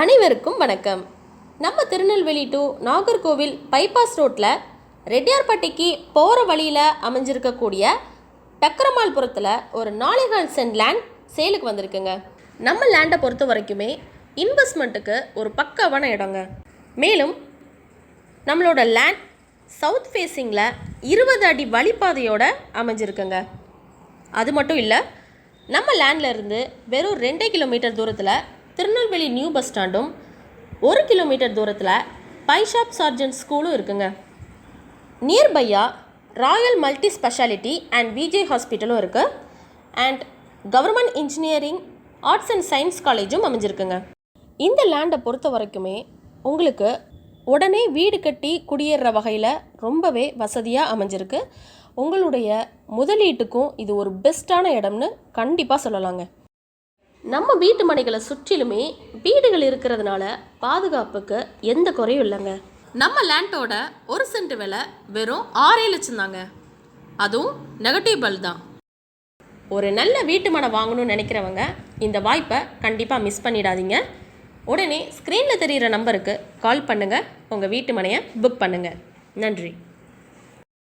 அனைவருக்கும் வணக்கம். நம்ம திருநெல்வேலி டு நாகர்கோவில் பைபாஸ் ரோட்டில் ரெட்டியார்பட்டிக்கு போகிற வழியில் அமைஞ்சிருக்கக்கூடிய டக்கரமால்புரத்தில் ஒரு நாலேகால் சென்ட் லேண்ட் சேலுக்கு வந்திருக்குங்க. நம்ம லேண்டை பொறுத்த வரைக்குமே இன்வெஸ்ட்மெண்ட்டுக்கு ஒரு பக்காவான இடங்க. மேலும் நம்மளோட லேண்ட் சவுத் ஃபேஸிங்கில் இருபது அடி வழிப்பாதையோடு அமைஞ்சிருக்குங்க. அது மட்டும் இல்லை நம்ம லேண்டில் இருந்து வெறும் ரெண்டே கிலோமீட்டர் தூரத்தில் திருநெல்வேலி நியூ பஸ் ஸ்டாண்டும் ஒரு கிலோமீட்டர் தூரத்தில் பைஷாப் சார்ஜன் ஸ்கூலும் இருக்குங்க. நியர்பையாக royal multi speciality and VJ ஹாஸ்பிட்டலும் இருக்குது and government engineering arts and science காலேஜும் அமைஞ்சிருக்குங்க. இந்த லேண்டை பொறுத்த வரைக்குமே உங்களுக்கு உடனே வீடு கட்டி குடியேற வகையில் ரொம்பவே வசதியாக அமைஞ்சிருக்கு. உங்களுடைய முதலீட்டுக்கும் இது ஒரு பெஸ்ட்டான இடம்னு கண்டிப்பாக சொல்லலாங்க. நம்ம வீட்டு மனைகளை சுற்றிலுமே வீடுகள் இருக்கிறதுனால பாதுகாப்புக்கு எந்த குறையும் இல்லைங்க. நம்ம லேண்டோட ஒரு சென்ட் விலை வெறும் ஆறே லட்சம் தாங்க. அதுவும் நெகட்டிவ் பல் தான். ஒரு நல்ல வீட்டு மனை வாங்கணும்னு நினைக்கிறவங்க இந்த வாய்ப்பை கண்டிப்பாக மிஸ் பண்ணிடாதீங்க. உடனே ஸ்க்ரீனில் தெரிகிற நம்பருக்கு கால் பண்ணுங்கள் உங்கள் வீட்டு மனையை புக் பண்ணுங்கள் நன்றி.